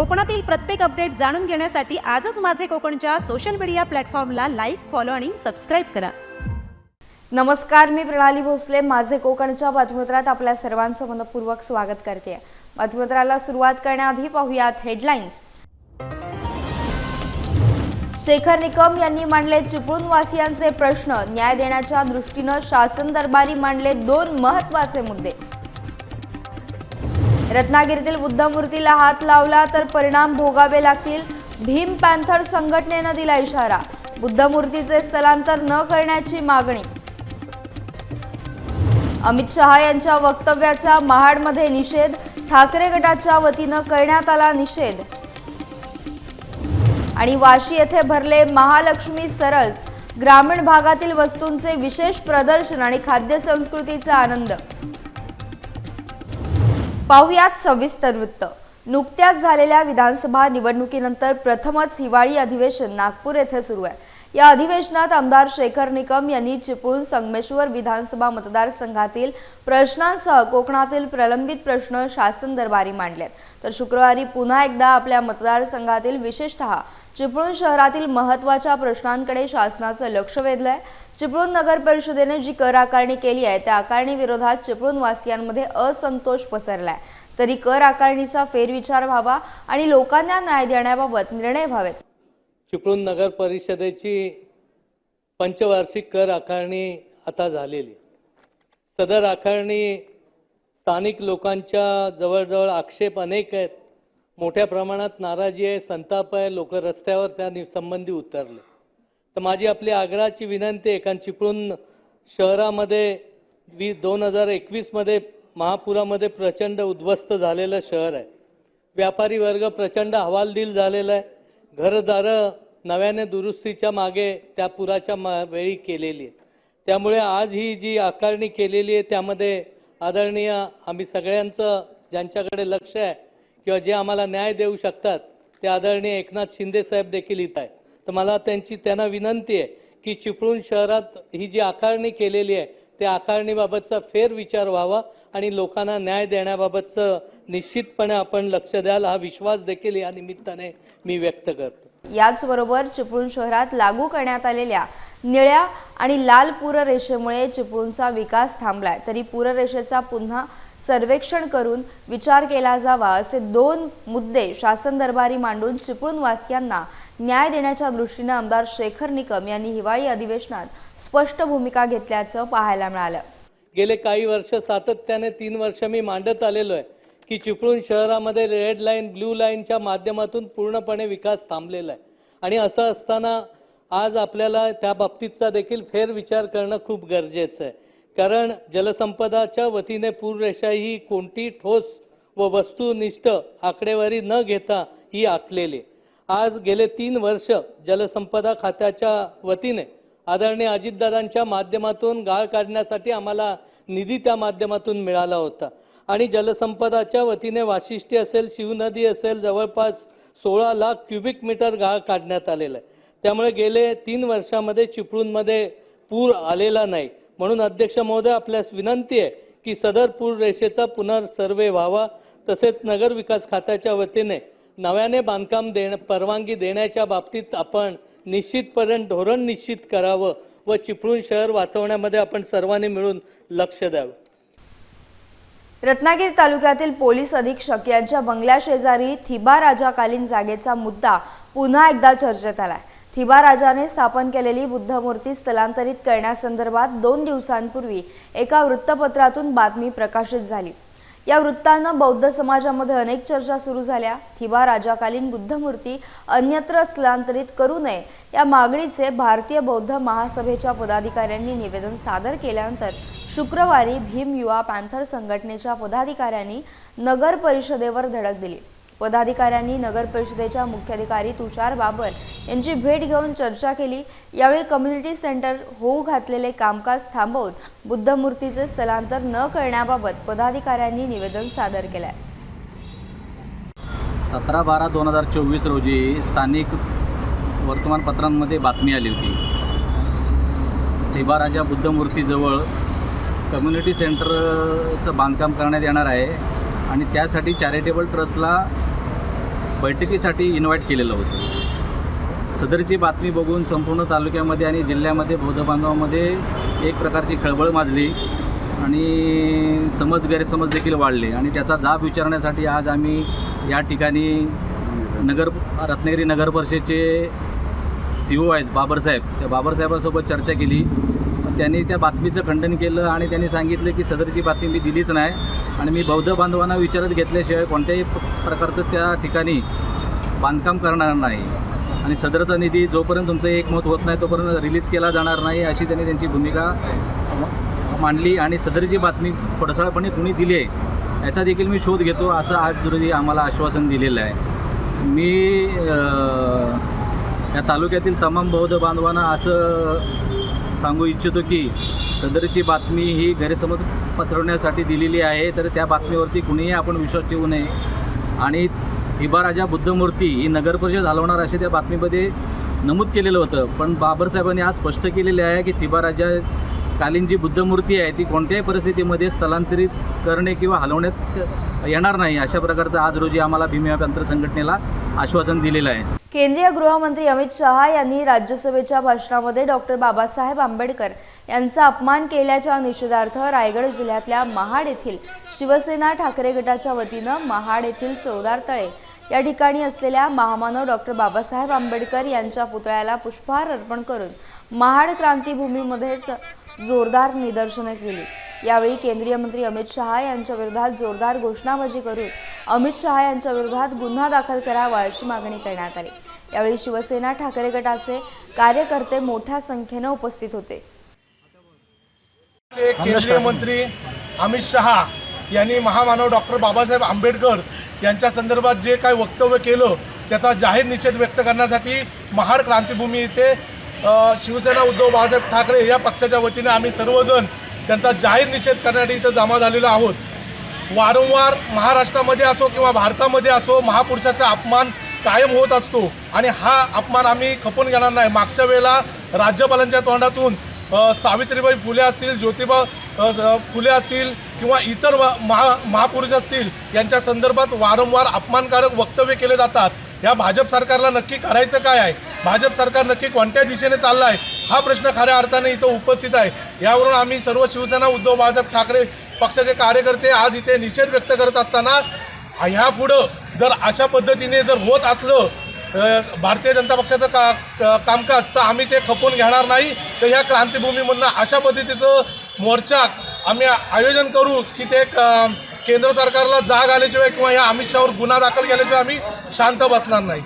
कोकणातील प्रत्येक अपडेट जाणून घेण्यासाठी आजच माझे कोकणच्या सोशल मीडिया प्लॅटफॉर्मला लाईक फॉलो आणि सबस्क्राईब करा. नमस्कार मी प्रणाली भोसले. माझे कोकणच्या बातमीपत्रात आपल्या सर्वांचं मनपूर्वक स्वागत करते. बातमीपत्राला सुरुवात करण्याआधी पाहूयात हेडलाईन्स शेखर निकम यांनी मांडले चिपळूणवासियांचे प्रश्न. न्याय देण्याच्या दृष्टीनं शासन दरबारी मांडले दोन महत्त्वाचे मुद्दे. रत्नागिरीतील बुद्धमूर्तीला हात लावला तर परिणाम भोगावे लागतील. भीम पॅन्थर संघटनेनं दिला इशारा. बुद्धमूर्तीचे स्थलांतर न करण्याची मागणी. अमित शहा यांच्या वक्तव्याचा महाडमध्ये निषेध. ठाकरे गटाच्या वतीनं करण्यात आला निषेध. आणि वाशी येथे भरले महालक्ष्मी सरस. ग्रामीण भागातील वस्तूंचे विशेष प्रदर्शन आणि खाद्य संस्कृतीचा आनंद. पाहुयात सविस्तर वृत्त. नुकत्याच झालेल्या विधानसभा निवडणुकीनंतर प्रथमच हिवाळी अधिवेशन नागपूर येथे सुरू आहे. या अधिवेशनात आमदार शेखर निकम यांनी चिपळूण संगमेश्वर विधानसभा मतदारसंघातील प्रश्नांसह कोकणातील प्रलंबित प्रश्न शासन दरबारी मांडलेत तर शुक्रवारी पुन्हा एकदा आपल्या मतदारसंघातील विशेषतः चिपळूण शहरातील महत्त्वाच्या प्रश्नांकडे शासनाचं लक्ष वेधलंय. चिपळूण नगर परिषदेने जी कर आकारणी केली आहे त्या आकारणीविरोधात चिपळूण वासियांमध्ये असंतोष पसरलाय. तरी कर आकारणीचा फेरविचार व्हावा आणि लोकांना न्याय देण्याबाबत निर्णय व्हावेत. चिपळूण नगर परिषदेची पंचवार्षिक कर आकारणी आता झालेली. सदर आकारणी स्थानिक लोकांच्या जवळजवळ आक्षेप अनेक आहेत. मोठ्या प्रमाणात नाराजी आहे संताप आहे लोक रस्त्यावर त्या नि- संबंधी उतरले. तर माझी आपली आग्रहाची विनंती आहे कारण चिपळूण शहरामध्ये वी दोन हजार एकवीसमध्ये महापुरामध्ये प्रचंड उद्ध्वस्त झालेलं शहर आहे. व्यापारी वर्ग प्रचंड हवालदिल झालेला आहे. घरदारं नव्याने दुरुस्तीच्या मागे त्या पुराच्या मा वेळी केलेली आहे त्यामुळे आज ही जी आकारणी केलेली आहे त्यामध्ये आदरणीय आम्ही सगळ्यांचं ज्यांच्याकडे लक्ष आहे किंवा जे आम्हाला न्याय देऊ शकतात ते आदरणीय एकनाथ शिंदे साहेब देखील इथं आहे तर मला त्यांची त्यांना विनंती आहे की चिपळूण शहरात ही जी आकारणी केलेली आहे त्या आकारणीबाबतचा फेरविचार व्हावा आणि लोकांना न्याय देण्याबाबतचं निश्चितपणे आपण लक्ष द्याल हा विश्वास देखील या निमित्ताने मी व्यक्त करतो. याचबरोबर चिपळूण शहरात लागू करण्यात आलेल्या निळ्या आणि लाल पूररेषेमुळे चिपळूणचा विकास थांबलाय. तरी पूररेषेचा पुन्हा सर्वेक्षण करून विचार केला जावा असे दोन मुद्दे शासन दरबारी मांडून चिपळूण वासियांना न्याय देण्याच्या दृष्टीनं आमदार शेखर निकम यांनी हिवाळी अधिवेशनात स्पष्ट भूमिका घेतल्याचं पाहायला मिळालं. गेले काही वर्ष सातत्याने तीन वर्ष मी मांडत आलेलो आहे की चिपळूण शहरामध्ये रेड लाईन ब्ल्यू लाईनच्या माध्यमातून पूर्णपणे विकास थांबलेला आहे. आणि असं असताना आज आपल्याला त्या बाबतीतचा देखील फेरविचार करणं खूप गरजेचं आहे. कारण जलसंपदाच्या वतीने पूररेषा ही कोणती ठोस व वस्तुनिष्ठ आकडेवारी न घेता ही आखलेली. आज गेले तीन वर्ष जलसंपदा खात्याच्या वतीने आदरणीय अजितदादांच्या माध्यमातून गाळ काढण्यासाठी आम्हाला निधी त्या माध्यमातून मिळाला होता. आणि जलसंपदाच्या वतीने वाशिष्ठी असेल शिवनदी असेल जवळपास सोळा लाख क्युबिक मीटर गाळ काढण्यात आलेला आहे. त्यामुळे गेले तीन वर्षामध्ये चिपळूणमध्ये पूर आलेला नाही. म्हणून अध्यक्ष महोदय आपल्यास विनंती आहे की सदर पूर रेषेचा पुनर्सर्वे व्हावा. तसेच नगर विकास खात्याच्या वतीने नव्याने बांधकाम देण परवानगी देण्याच्या बाबतीत आपण निश्चितपर्यंत धोरण निश्चित करावं व चिपळूण शहर वाचवण्यामध्ये आपण सर्वांनी मिळून लक्ष द्यावं. रत्नागिरी तालुक्यातील पोलीस अधीक्षक यांच्या बंगल्या शेजारी थिबा राजाकालीन जागेचा मुद्दा पुन्हा एकदा चर्चेत आलाय. थिबा राजाने स्थापन केलेली बुद्धमूर्ती स्थलांतरित करण्यासंदर्भात दोन दिवसांपूर्वी एका वृत्तपत्रातून बातमी प्रकाशित झाली. या वृत्तानं बौद्ध समाजामध्ये अनेक चर्चा सुरू झाल्या. थिबा राजाकालीन बुद्धमूर्ती अन्यत्र स्थलांतरित करू नये या मागणीचे भारतीय बौद्ध महासभेच्या पदाधिकाऱ्यांनी निवेदन सादर केल्यानंतर शुक्रवारी भीम युवा पॅन्थर संघटनेच्या पदाधिकाऱ्यांनी नगर परिषदेवर धडक दिली. पदाधिकाऱ्यांनी नगर परिषदेच्या मुख्याधिकारी तुषार बाबर यांची भेट घेऊन चर्चा केली. यावेळी कम्युनिटी सेंटर होऊ घातलेले कामकाज थांबवून बुद्धमूर्तीचे स्थलांतर न करण्याबाबत पदाधिकाऱ्यांनी निवेदन सादर केलंय. सतरा बारा दोन हजार चोवीस रोजी स्थानिक वर्तमानपत्रांमध्ये बातमी आली होती. थिबाराजा बुद्धमूर्तीजवळ कम्युनिटी सेंटरचं बांधकाम करण्यात येणार आहे आणि त्यासाठी चॅरिटेबल ट्रस्टला बैठकीसाठी इन्व्हाइट केलेलं होतं. सदरची बातमी बघून संपूर्ण तालुक्यामध्ये आणि जिल्ह्यामध्ये बौद्ध बांधवामध्ये एक प्रकारची खळबळ माजली आणि समज गैरसमज देखील वाढले आणि त्याचा जाब विचारण्यासाठी आज आम्ही या ठिकाणी नगर रत्नागिरी नगर परिषदेचे सी ओ आहेत बाबरसाहेब त्या बाबरसाहेबांसोबत चर्चा केली. त्यांनी त्या बातमीचं खंडन केलं आणि त्यांनी सांगितलं की सदरची बातमी मी दिलीच नाही. आणि मी बौद्ध बांधवांना विचारत घेतल्याशिवाय कोणत्याही प्रकारचं त्या ठिकाणी बांधकाम करणार नाही. आणि सदरचा निधी जोपर्यंत तुमचं एकमत होत नाही तोपर्यंत रिलीज केला जाणार नाही अशी त्यांनी त्यांची भूमिका म- मांडली. आणि सदरची बातमी पडसाळपणे कुणी दिली आहे याचा देखील मी शोध घेतो असं आज रोजी आम्हाला आश्वासन दिलेलं आहे. मी या तालुक्यातील तमाम बौद्ध बांधवांना असं सांगू इच्छितो की सदरची बातमी ही गैरसमज पसरवण्यासाठी दिलेली आहे तर त्या बातमीवरती कुणीही आपण विश्वास ठेवू नये. आणि थिबाराजा बुद्धमूर्ती ही नगर परिषद हलवणार असे त्या बातमीमध्ये नमूद केलेलं होतं. पण बाबरसाहेबांनी आज स्पष्ट केलेले आहे की थिबाराजा कालीन जी बुद्धमूर्ती आहे ती कोणत्याही परिस्थितीमध्ये स्थलांतरित करणे किंवा हलवण्यात येणार नाही अशा प्रकारचं आज रोजी आम्हाला भीमा संघटनेला आश्वासन दिलेलं आहे. केंद्रीय गृहमंत्री अमित शहा यांनी राज्यसभेच्या भाषणामध्ये डॉक्टर बाबासाहेब आंबेडकर यांचा अपमान केल्याच्या निषेधार्थ रायगड जिल्ह्यातल्या महाड येथील शिवसेना ठाकरे गटाच्या वतीनं महाड येथील चौदार तळे या ठिकाणी असलेल्या महामानव डॉक्टर बाबासाहेब आंबेडकर यांच्या पुतळ्याला पुष्पहार अर्पण करून महाड क्रांतीभूमीमध्येच जोरदार निदर्शनं केली. यावेळी केंद्रीय मंत्री अमित शहा यांच्या विरोधात जोरदार घोषणाबाजी करून अमित शहा यांच्या विरोधात गुन्हा दाखल करावा अशी मागणी करण्यात आली. यावेळी शिवसेना ठाकरे गटाचे कार्यकर्ते मोठ्या संख्येनं उपस्थित होते. केंद्रीय मंत्री अमित शहा यांनी महामानव डॉक्टर बाबासाहेब आंबेडकर यांच्या संदर्भात जे काय वक्तव्य केलं त्याचा जाहीर निषेध व्यक्त करण्यासाठी महाड क्रांतीभूमी येथे अ, शिवसेना उद्धव बाळासाहेब ठाकरे या पक्षाच्या वतीने आम्ही सर्वजण त्यांचा जाहीर निषेध करण्यासाठी इथं जमा झालेलो आहोत. वारंवार महाराष्ट्रामध्ये असो किंवा भारतामध्ये असो महापुरुषाचा अपमान कायम होत असतो. आणि हा अपमान आम्ही खपून घेणार नाही. मागच्या वेळेला राज्यपालांच्या तोंडातून सावित्रीबाई फुले असतील ज्योतिबा फुले असतील किंवा इतर महा महापुरुष असतील यांच्या संदर्भात वारंवार अपमानकारक वक्तव्य केले जातात. या भाजप सरकारला नक्की करायचं काय आहे? भाजप सरकार नक्की कोणत्या दिशेने चाललं आहे? हा प्रश्न खऱ्या अर्थाने इथं उपस्थित आहे. यावरून आम्ही सर्व शिवसेना उद्धव बाळासाहेब ठाकरे पक्षाचे कार्यकर्ते आज इथे निषेध व्यक्त करत असताना ह्यापुढं जर अशा पद्धतीने जर होत असलं भारतीय जनता पक्षाचं का का- कामकाज तर आम्ही ते खपून घेणार नाही. तर ह्या क्रांतीभूमीमधनं अशा पद्धतीचं मोर्चा आम्ही आयोजन करू की ते क- केंद्र सरकारला जाग आल्याशिवाय किंवा या अमित शहावर गुन्हा दाखल केल्याशिवाय आम्ही शांत बसणार नाही.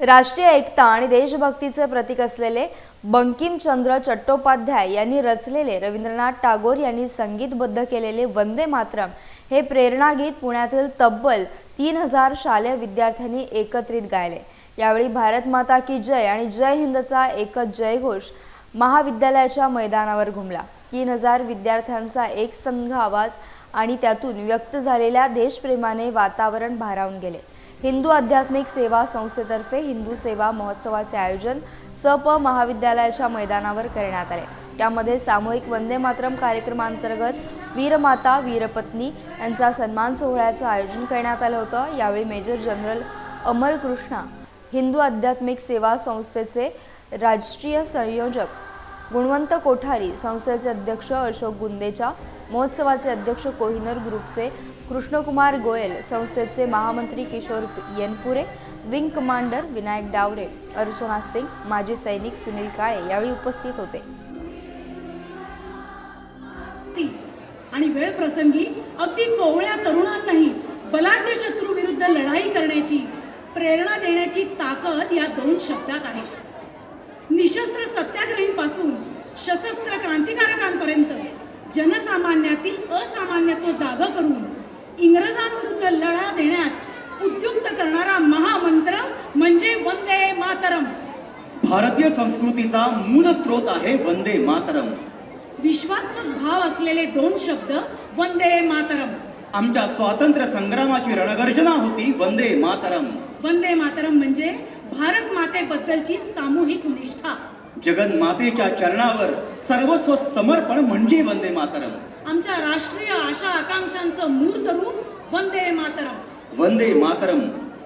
राष्ट्रीय एकता आणि देशभक्तीचे प्रतीक असलेले बंकिमचंद्र चट्टोपाध्याय यांनी रचलेले रवींद्रनाथ टागोर यांनी संगीतबद्ध केलेले वंदे मातरम हे प्रेरणागीत पुण्यातील तब्बल तीन हजार शालेय विद्यार्थ्यांनी एकत्रित गायले. यावेळी भारत माता की जय आणि जय हिंदचा एकच जयघोष महाविद्यालयाच्या मैदानावर घुमला. तीन हजार विद्यार्थ्यांचा एक संघ आवाज आणि त्यातून व्यक्त झालेल्या देशप्रेमाने वातावरण भारावून गेले. हिंदू आध्यात्मिक सेवा संस्थेतर्फे हिंदू सेवा महोत्सवाचे आयोजन सप महाविद्यालयाच्या मैदानावर करण्यात आले. त्यामध्ये सामूहिक वंदे मातरम कार्यक्रमांतर्गत वीरमाता वीरपत्नी यांचा सन्मान सोहळ्याचं आयोजन करण्यात आलं होतं. यावेळी मेजर जनरल अमर कृष्णा हिंदू आध्यात्मिक सेवा संस्थेचे राष्ट्रीय संयोजक गुणवंत कोठारी संस्थेचे अध्यक्ष अशोक गुंदेचा महोत्सवाचे अध्यक्ष कोहिनर ग्रुपचे कृष्णकुमार गोयल संस्थेचे महामंत्री किशोर येनपुरे विंग कमांडर विनायक डावरे अर्चना सिंग माजी सैनिक सुनील काळे यावेळी उपस्थित होते. ती आणि वेळ प्रसंगी अगदी कोवळ्या तरुणांनाही बलाढ्य शत्रू विरुद्ध लढाई करण्याची प्रेरणा देण्याची ताकद या दोन शब्दात आहे. निशस्त्र सत्याग्रहीपासून सशस्त्र क्रांतिकारकांपर्यंत जनसामान्यातील असामान्यत्व जाग करून इंग्रजांविरुद्ध लढा देण्यास उद्युक्त करणारा महामंत्र म्हणजे वंदे मातरम. भारतीय संस्कृतीचा मूल स्रोत आहे वंदे मातरम. विश्वात्मक भाव असलेले दोन शब्द वंदे मातरम. आमच्या स्वातंत्र्य संग्रामाची रणगर्जना होती वंदे मातरम. वंदे मातरम म्हणजे भारत मातेबद्दलची सामूहिक निष्ठा. जगन्मातेच्या चरणावर सर्वस्व समर्पण म्हणजे वंदे मातरम. आमच्या राष्ट्रीय आशा आकांक्षांचं मूर्त रूप वंदे मातरम. वंदे मातरम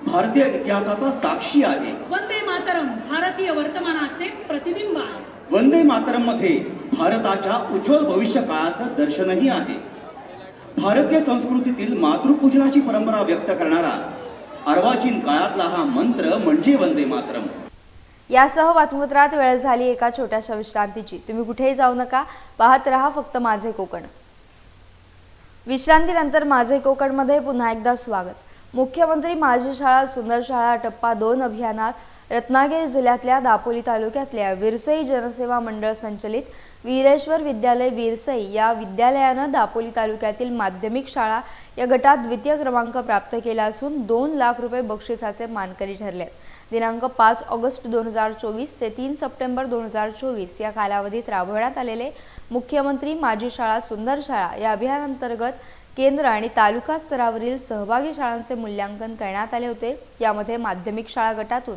भारतीय इतिहासाचा साक्षी आहे. वंदे मातरम भारतीय वर्तमानाचे प्रतिबिंब आहे. वंदे मातरममध्ये भारताच्या उज्ज्वल भविष्य काळाचं दर्शनही आहे. भारतीय संस्कृतीतील मातृपूजनाची परंपरा व्यक्त करणारा अर्वाचीन काळातला हा मंत्र म्हणजे वंदे मातरम. यासह बातमीपत्रात वेळ झाली एका छोट्याशा विश्रांतीची तुम्ही कुठेही जाऊ नका. पाहत रहा फक्त माझे कोकण. विश्रांतीनंतर माझे कोकणमध्ये पुन्हा एकदा स्वागत. मुख्यमंत्री माझी शाळा सुंदर शाळा टप्पा दोन अभियानात रत्नागिरी जिल्ह्यातल्या दापोली तालुक्यातल्या विरसई जनसेवा मंडळ संचलित वीरेश्वर विद्यालय विरसई या विद्यालयानं दापोली तालुक्यातील माध्यमिक शाळा या गटात द्वितीय क्रमांक प्राप्त केला असून दोन लाख रुपये बक्षिसाचे मानकरी ठरले आहेत. दिनांक पाच ऑगस्ट दोन हजार चोवीस ते तीन सप्टेंबर दोन हजार चोवीस या कालावधीत राबवण्यात आलेले मुख्यमंत्री माझी शाळा सुंदर शाळा या अभियानांतर्गत केंद्र आणि तालुका स्तरावरील सहभागी शाळांचे मूल्यांकन करण्यात आले होते यामध्ये माध्यमिक शाळा गटातून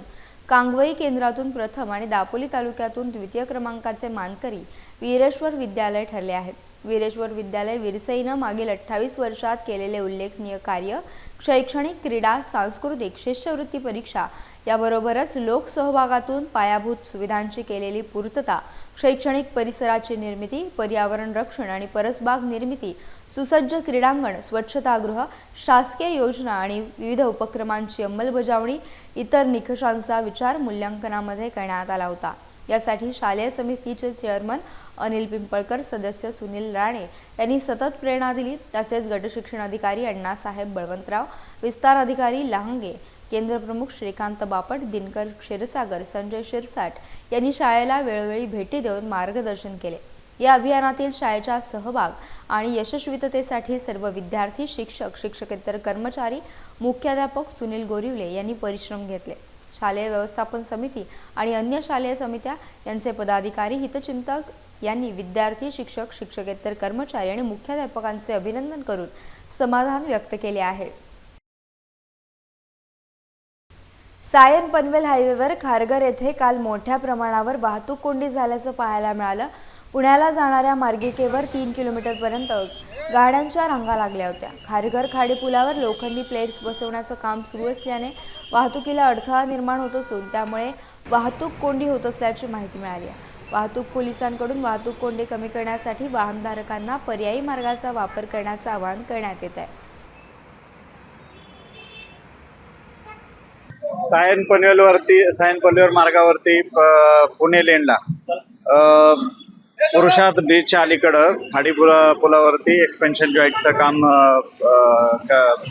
कांगवई केंद्रातून प्रथम आणि दापोली तालुक्यातून द्वितीय क्रमांकाचे मानकरी वीरेश्वर विद्यालय ठरले आहेत वीरेश्वर विद्यालय विरसईनं मागील अठ्ठावीस वर्षात केलेले उल्लेखनीय कार्य शैक्षणिक क्रीडा सांस्कृतिक शिष्यवृत्ती परीक्षा याबरोबरच लोकसहभागातून पायाभूत सुविधांची केलेली पूर्तता शैक्षणिक परिसराची निर्मिती पर्यावरण रक्षण आणि परसबाग निर्मिती सुसज्ज क्रीडांगण स्वच्छतागृह शासकीय योजना आणि विविध उपक्रमांची अंमलबजावणी इतर निकषांचा विचार मूल्यांकनामध्ये करण्यात आला होता. यासाठी शालेय समितीचे चेअरमन अनिल पिंपळकर सदस्य सुनील राणे यांनी सतत प्रेरणा दिली. तसेच गटशिक्षण अधिकारी अण्णासाहेब बळवंतराव विस्तार अधिकारी लहांगे केंद्रप्रमुख श्रीकांत बापट दिनकर क्षीरसागर संजय शिरसाट यांनी शाळेला वेळोवेळी भेटी देऊन मार्गदर्शन केले. या अभियानातील शाळेचा सहभाग आणि यशस्वीततेसाठी सर्व विद्यार्थी शिक्षक शिक्षकेतर कर्मचारी मुख्याध्यापक सुनील गोरिवले यांनी परिश्रम घेतले. शालेय व्यवस्थापन समिती आणि अन्य शालेय समित्या यांचे पदाधिकारी हितचिंतक यांनी विद्यार्थी शिक्षक शिक्षकेतर कर्मचारी आणि मुख्याध्यापकांचे अभिनंदन करून समाधान व्यक्त केले आहे. सायन पनवेल हायवेवर खारघर येथे काल मोठ्या प्रमाणावर वाहतूक कोंडी झाल्याचं पाहायला मिळालं. पुण्याला जाणाऱ्या मार्गिकेवर तीन किलोमीटरपर्यंत गाड्यांच्या रांगा लागल्या होत्या. खारघर खाडी पुलावर लोखंडी प्लेट्स बसवण्याचं काम सुरू असल्याने वाहतुकीला अडथळा निर्माण होत असून त्यामुळे वाहतूक कोंडी होत असल्याची माहिती मिळाली आहे. वाहतूक पोलिसांकडून वाहतूक कोंडी कमी करण्यासाठी वाहनधारकांना पर्यायी मार्गाचा वापर करण्याचं आवाहन करण्यात येत आहे. सायन पनवेलवरती सायन पनवेल मार्गावरती पुणे लेनला पुरुषार्थ बीचच्या अलीकडं खाडी पुला पुलावरती एक्सपेन्शन जॉईंटचं काम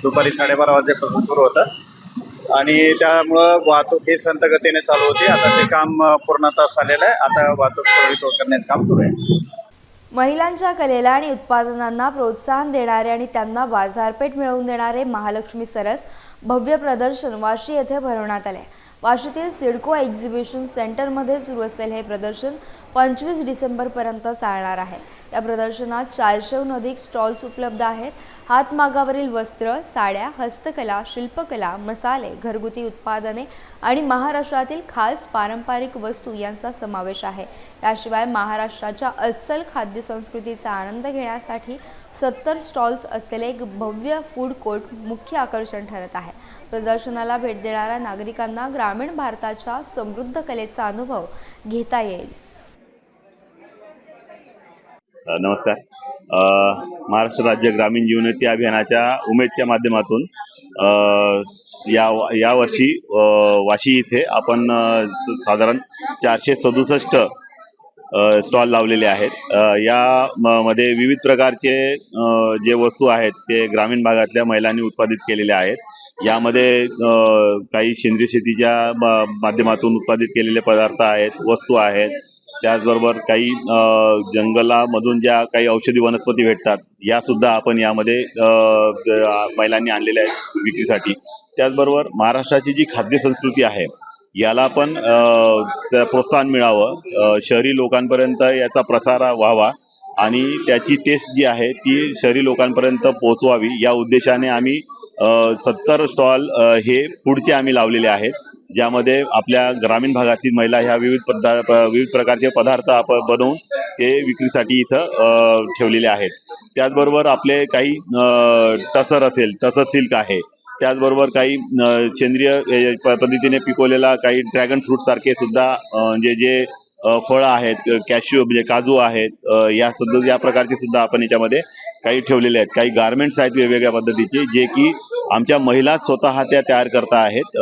दुपारी साडेबारा वाजेपासून सुरू होतं. आणि त्यामुळं वाहतूक ही संत गतीने चालू होती. आता ते काम पूर्णतः झालेलं आहे. आता वाहतूक सुरळीत करण्याचं काम सुरू आहे. महिलांच्या कलेला आणि उत्पादनांना प्रोत्साहन देणारे आणि त्यांना बाजारपेठ मिळवून देणारे महालक्ष्मी सरस भव्य प्रदर्शन वाशी येथे भरवण्यात आले वाशीतील सिडको एक्झिबिशन सेंटरमध्ये सुरू असलेले हे प्रदर्शन पंचवीस डिसेंबरपर्यंत चालणार आहे. या प्रदर्शनात चारशेहून अधिक स्टॉल्स उपलब्ध आहेत. हातमागावरील वस्त्र साड्या हस्तकला शिल्पकला मसाले घरगुती उत्पादने आणि महाराष्ट्रातील खास पारंपरिक वस्तू यांचा समावेश आहे. याशिवाय महाराष्ट्राच्या अस्सल खाद्य संस्कृतीचा आनंद घेण्यासाठी सत्तर स्टॉल्स असलेले एक भव्य फूड कोर्ट मुख्य आकर्षण ठरत आहे. प्रदर्शनाला भेट देणाऱ्या नागरिकांना ग्रामीण भारताच्या समृद्ध कलेचा अनुभव घेता येईल. नमस्कार. महाराष्ट्र राज्य ग्रामीण जीवनोन्नती अभियानाच्या उमेदच्या माध्यमातून या या वर्षी वाशी इथे आपण साधारण चारशे सदुसष्ट स्टॉल लावलेले आहेत. या म- मध्ये विविध प्रकारचे जे वस्तू आहेत ते ग्रामीण भागातल्या महिलांनी उत्पादित केलेले आहेत. यामध्ये काही सेंद्रिय शेतीच्या मा- माध्यमातून उत्पादित केलेले पदार्थ आहेत वस्तू आहेत त्याचबरोबर काही जंगलामधून ज्या काही औषधी वनस्पती भेटतात या सुद्धा आपण यामध्ये महिलांनी आणलेल्या आहेत विक्रीसाठी. त्याचबरोबर महाराष्ट्राची जी खाद्य संस्कृती आहे याला पण प्रोत्साहन मिळावं. शहरी लोकांपर्यंत याचा प्रसार व्हावा आणि त्याची टेस्ट जी आहे ती शहरी लोकांपर्यंत पोहोचवावी. या उद्देशाने आम्ही सत्तर स्टॉल हे पुढचे आम्ही लावलेले आहेत. ज्यामध्ये आपल्या ग्रामीण भागातील महिला ह्या विविध पदार्थ विविध प्रकारचे पदार्थ आपण बनवून ते विक्रीसाठी इथं ठेवलेले आहेत. त्याचबरोबर आपले काही टसर असेल टसर सिल्क आहे. त्याचबरोबर काही सेंद्रिय प- पद्धतीने पिकवलेला काही ड्रॅगन फ्रूट सारखे सुद्धा म्हणजे जे फळं आहेत कॅश्यू म्हणजे काजू आहेत या सुद्धा या प्रकारचे सुद्धा आपण याच्यामध्ये काही ठेवलेले आहेत. काही गार्मेंट्स आहेत वेगवेगळ्या पद्धतीचे जे की आमच्या महिला स्वतः त्या तयार करता आहेत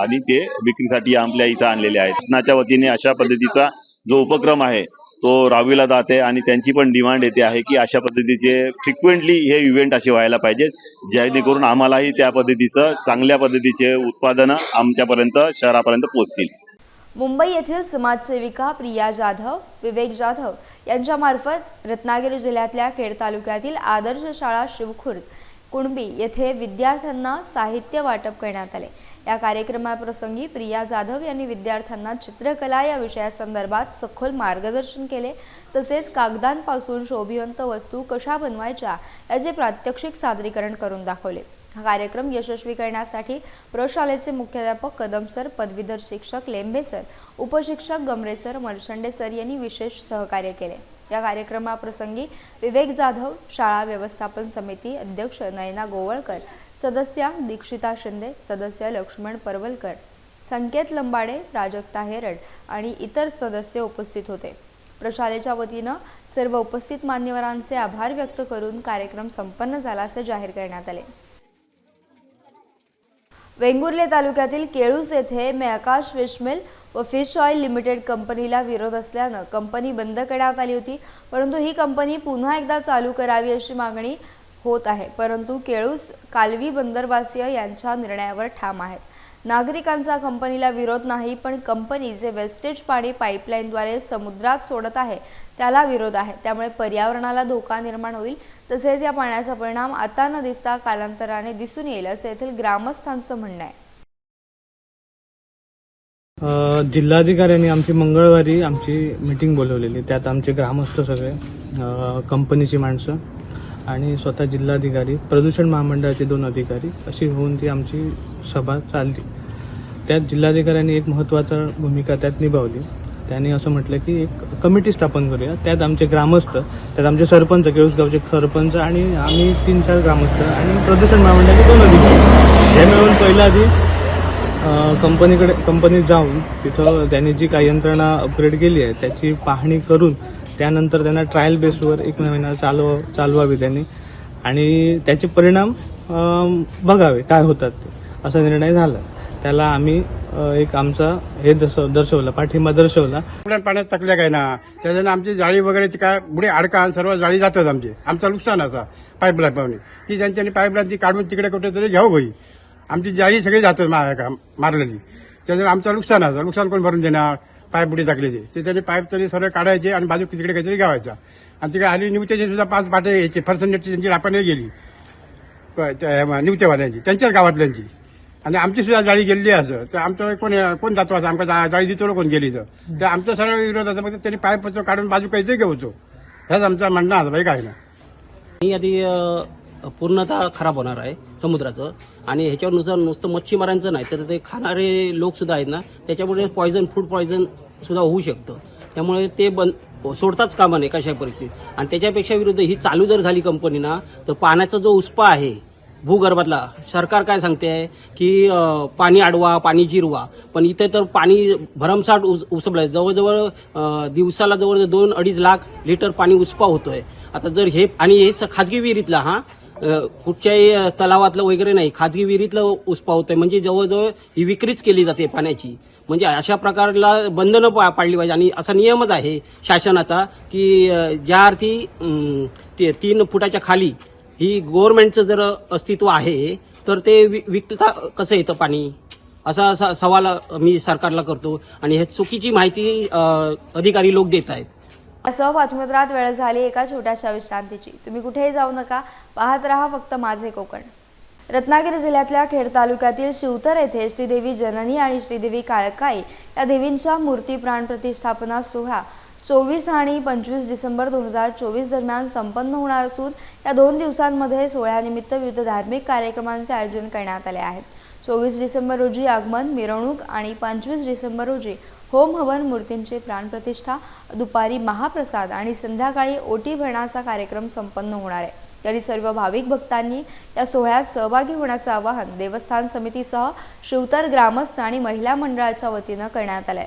आणि ते विक्रीसाठी आपल्या इथं आणलेले आहेत. शासनाच्या वतीने अशा पद्धतीचा जो उपक्रम आहे तो राबविला जाते आणि त्यांची पण डिमांड येते आहे की अशा पद्धतीचे फ्रिक्वेंटली हे इव्हेंट असे व्हायला पाहिजेत जेणेकरून आम्हालाही त्या पद्धतीचं चांगल्या पद्धतीचे उत्पादनं आमच्यापर्यंत शहरापर्यंत पोहोचतील. मुंबई येथील समाजसेविका प्रिया जाधव विवेक जाधव यांच्यामार्फत रत्नागिरी जिल्ह्यातल्या खेड तालुक्यातील आदर्श शाळा शिवखुर्द कुणबी येथे विद्यार्थ्यांना साहित्य वाटप करण्यात आले. या कार्यक्रमाप्रसंगी प्रिया जाधव यांनी विद्यार्थ्यांना चित्रकला या विषयासंदर्भात सखोल मार्गदर्शन केले. तसेच कागदांपासून शोभिवंत वस्तू कशा बनवायच्या याचे प्रात्यक्षिक सादरीकरण करून दाखवले. हा कार्यक्रम यशस्वी करण्यासाठी प्रशालेचे मुख्याध्यापक कदम सर पदवीधर शिक्षक लेंबे सर उपशिक्षक गमरे सर मर्चंडे सर यांनी विशेष सहकार्य केले. या कार्यक्रमाप्रसंगी विवेक जाधव शाळा व्यवस्थापन समिती अध्यक्ष नयना गोवळकर सदस्या दीक्षिता शिंदे सदस्य लक्ष्मण परवलकर संकेत लंबाडे प्राजक्ता हेरड आणि इतर सदस्य उपस्थित होते. प्रशालेच्या वतीनं सर्व उपस्थित मान्यवरांचे आभार व्यक्त करून कार्यक्रम संपन्न झाला असे जाहीर करण्यात आले. वेंगुर्ले तालुक्यातील केळूस येथे मेकाश फिशमिल व फिश ऑइल लिमिटेड कंपनीला विरोध असल्यानं कंपनी बंद करण्यात आली होती. परंतु ही कंपनी पुन्हा एकदा चालू करावी अशी मागणी होत आहे. परंतु केळूस कालवी बंदरवासीय यांच्या निर्णयावर ठाम आहेत. नागरिकांचा कंपनीला विरोध नाही पण कंपनी जे वेस्टेज पाणी पाईपलाईनद्वारे समुद्रात सोडत आहे त्याला विरोध आहे. त्यामुळे पर्यावरणाला धोका निर्माण होईल. तसेच या पाण्याचा परिणाम आता न दिसता कालांतराने दिसून येईल असं येथील ग्रामस्थांचं म्हणणं आहे. जिल्हाधिकाऱ्यांनी आमची मंगळवारी आमची मीटिंग बोलवलेली. त्यात आमचे ग्रामस्थ सगळे कंपनीची माणसं आणि स्वतः जिल्हाधिकारी प्रदूषण महामंडळाचे दोन अधिकारी अशी होऊन ती आमची सभा चालली. त्यात जिल्हाधिकाऱ्यांनी एक महत्त्वाचा भूमिका त्यात निभावली. त्यांनी असं म्हटलं की एक कमिटी स्थापन करूया. त्यात आमचे ग्रामस्थ त्यात आमचे सरपंच केळूसगावचे सरपंच आणि आम्ही तीन चार ग्रामस्थ आणि प्रदूषण महामंडळाचे दोन अधिकारी. हे मिळून पहिलं आधी कंपनीकडे कंपनीत जाऊन तिथं त्यांनी जी काही यंत्रणा अपग्रेड केली आहे त्याची पाहणी करून त्यानंतर त्यांना ट्रायल बेसवर एक महिना चालव चालवावी त्यांनी. आणि त्याचे परिणाम बघावे काय होतात ते. असा निर्णय झाला. त्याला आम्ही एक आमचा हे दर्शव दर्शवला पाठिंबा दर्शवला. पाण्यात टाकल्या काय ना? त्याच्यानं आमची जाळी वगैरे ती काय पुढे अडकान सर्व जाळी जातात आमचे. आमचं नुकसान असा पाईपलाईन पाहुणे ती त्यांच्यानी पाईपलाईन ती काढून तिकडे कुठेतरी घ्यावं होई. आमची जाळी सगळी जातात मा- का- मारलेली. त्याच्यानं आमचं नुकसान असं नुकसान कोण भरून देणार? पाईप पुढे टाकले ते. त्याने पाईप तरी सर्व काढायचे आणि बाजू तिकडे काहीतरी घ्यावायचा. आणि तिकडे आली निवत्याचे सुद्धा पाच पाटे यायचे. फरसंडेटची त्यांची रापण गेली. त्या निवतेवाल्यांची त्यांच्याच गावातल्यांची. आणि आमची सुद्धा जाळी गेली असं. तर आमचं कोण कोण जातो असं? आमच्या जा- जाळी देतो कोण गेली तर. ते आमचं सर्व विरोध असं मग त्यांनी पाईप काढून बाजू कैसे घेऊचो ह्याच आमचा म्हणणं आहे बाई काय ना ही आधी पूर्णतः खराब होणार आहे समुद्राचं. आणि ह्याच्यावर नुसतं नुसतं मच्छीमारांचं नाही तर ते खाणारे लोक सुद्धा आहेत ना त्याच्यामुळे पॉयझन फूड पॉयझन सुद्धा होऊ शकतं. त्यामुळे ते बंद सोडताच कामा नये कशा परिस्थितीत. आणि त्याच्यापेक्षा विरुद्ध ही चालू जर झाली कंपनी ना तर पाण्याचा जो उस्पा आहे भूगर्भातला. सरकार काय सांगते आहे की पाणी अडवा पाणी जिरवा. पण इथे तर पाणी भरमसाठ उस उसबलं आहे जवळजवळ दिवसाला जवळ दोन अडीच लाख लिटर पाणी उसपा होतोय. आता जर हे आणि हे स- खाजगी विहिरीतला हा? कुठच्याही तलावातलं वगैरे नाही. खाजगी विहिरीतलं उसपा होतंय. म्हणजे जवळजवळ ही विक्रीच केली जाते पाण्याची. म्हणजे अशा प्रकारला बंधनं पा- पाडली पाहिजे. आणि असा नियमच आहे शासनाचा की ज्या अर्थी ते तीन फुटाच्या खाली ही गव्हर्नमेंटचं जर अस्तित्व आहे तर ते वि- विकता कसं येतं पाणी? असा असा सवाल मी सरकारला करतो. आणि हे चुकीची माहिती अधिकारी लोक देत आहेत. असं बातमीपत्रात वेळ झाली एका छोट्याशा विश्रांतीची. तुम्ही कुठेही जाऊ नका. पाहत राहा फक्त माझे कोकण. रत्नागिरी जिल्ह्यातल्या खेड तालुक्यातील शिवतर येथे श्रीदेवी जननी आणि श्रीदेवी काळकाई या देवींच्या मूर्ती प्राण प्रतिष्ठापना सोहळा चोवीस आणि पंचवीस डिसेंबर दोन हजार चोवीस दरम्यान संपन्न होणार असून या दोन दिवसांमध्ये सोहळ्यानिमित्त विविध धार्मिक कार्यक्रमांचे आयोजन करण्यात आले आहेत. चोवीस डिसेंबर रोजी आगमन मिरवणूक आणि पंचवीस डिसेंबर रोजी होम हवन मूर्तींची प्राणप्रतिष्ठा दुपारी महाप्रसाद आणि संध्याकाळी ओटी भरण्याचा कार्यक्रम संपन्न होणार आहे. तरी सर्व भाविक भक्तांनी या सोहळ्यात सहभागी होण्याचं आवाहन देवस्थान समितीसह शिवतर ग्रामस्थ आणि महिला मंडळाच्या वतीनं करण्यात आलंय.